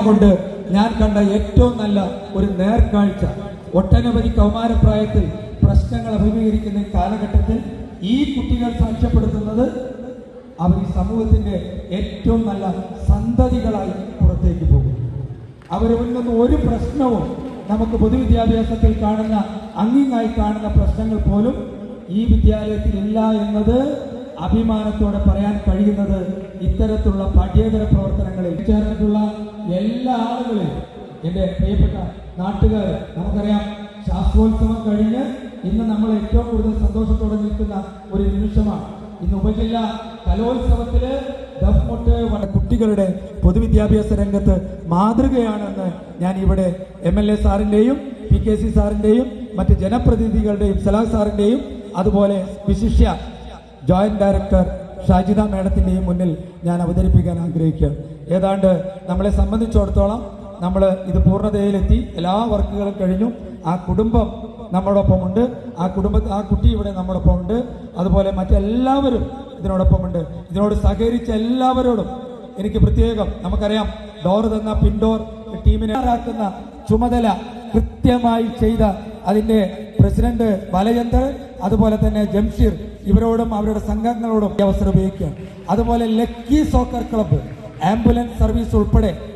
കൊണ്ട് ഞാൻ കണ്ട ഏറ്റവും നല്ല ഒരു നേർക്കാഴ്ച. ഒട്ടനവധി കൗമാരപ്രായത്തിൽ പ്രശ്നങ്ങൾ അഭിമുഖീകരിക്കുന്ന കാലഘട്ടത്തിൽ ഈ കുട്ടികൾ സാക്ഷ്യപ്പെടുത്തുന്നത് അവർ ഈ സമൂഹത്തിന്റെ ഏറ്റവും നല്ല സന്തതികളായി പുറത്തേക്ക് പോകും അവരിൽ നിന്ന് ഒരു പ്രശ്നവും നമുക്ക് പൊതുവിദ്യാഭ്യാസത്തിൽ കാണുന്ന അങ്ങിങ്ങായി കാണുന്ന പ്രശ്നങ്ങൾ പോലും ഈ വിദ്യാലയത്തിൽ ഇല്ല എന്നത് അഭിമാനത്തോടെ പറയാൻ കഴിയുന്നത് ഇത്തരത്തിലുള്ള പഠ്യേതര പ്രവർത്തനങ്ങളിൽ ചേർന്നിട്ടുള്ള എല്ലാ ആളുകളെയും എന്റെ പ്രിയപ്പെട്ട നാട്ടുകാർ നമുക്കറിയാം ശാസ്ത്രോത്സവം കഴിഞ്ഞ് ഇന്ന് നമ്മൾ ഏറ്റവും കൂടുതൽ സന്തോഷത്തോടെ നിൽക്കുന്ന ഒരു നിമിഷമാണ്. ഇന്ന് ഉപജില്ല കലോത്സവത്തിൽ കുട്ടികളുടെ പൊതുവിദ്യാഭ്യാസ രംഗത്ത് മാതൃകയാണെന്ന് ഞാൻ ഇവിടെ എം എൽ എ സാറിന്റെയും പി കെ സി സാറിന്റെയും മറ്റ് ജനപ്രതിനിധികളുടെയും സലാഹ് സാറിന്റെയും അതുപോലെ വിശിഷ്യ ജോയിന്റ് ഡയറക്ടർ ഷാജിദ മേഡത്തിന്റെയും മുന്നിൽ ഞാൻ അവതരിപ്പിക്കാൻ ആഗ്രഹിക്കുക. ഏതാണ്ട് നമ്മളെ സംബന്ധിച്ചിടത്തോളം നമ്മൾ ഇത് പൂർണതയിലെത്തി. എല്ലാ വർക്കുകളും കഴിഞ്ഞു. ആ കുടുംബം നമ്മളോടൊപ്പമുണ്ട്. ആ കുടുംബ ആ കുട്ടി ഇവിടെ നമ്മോടൊപ്പം ഉണ്ട് അതുപോലെ മറ്റെല്ലാവരും ഇതിനോടൊപ്പമുണ്ട്. ഇതിനോട് സഹകരിച്ച എല്ലാവരോടും എനിക്ക് പ്രത്യേകം നമുക്കറിയാം ഡോർ തന്ന പിൻഡോർ ടീമിനെ ആക്കുന്ന ചുമതല കൃത്യമായി ചെയ്ത അതിന്റെ പ്രസിഡന്റ് ബാലചന്ദ്രൻ അതുപോലെ തന്നെ ജംഷീർ ഇവരോടും അവരുടെ സംഘങ്ങളോടും അവസരം ഉപയോഗിക്കുക. അതുപോലെ lucky soccer club ambulance service ഉൾപ്പെടെ